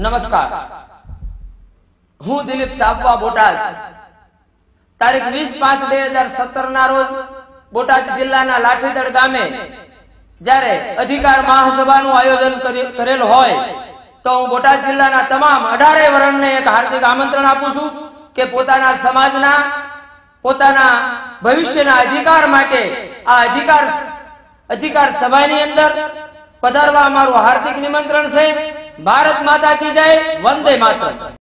નમસ્કાર. હું દિલીપ સાફવા બોટાદ. તારીખ વીસ પાંચ બે હજાર સત્તર ના રોજ બોટાદ જિલ્લાના લાઠીદળ ગામે જ્યારે અધિકાર મહાસભાનું આયોજન કરી- કરેલ હોય, તો હું બોટાદ જિલ્લાના તમામ અઢારે વર્ણને એક હાર્દિક આમંત્રણ આપું છું કે પોતાના સમાજના, પોતાના ભવિષ્યના અધિકાર માટે આ અધિકાર અધિકાર સભાની અંદર પધારવા અમારું હાર્દિક નિમંત્રણ છે. भारत माता की जय वंदे मातरम।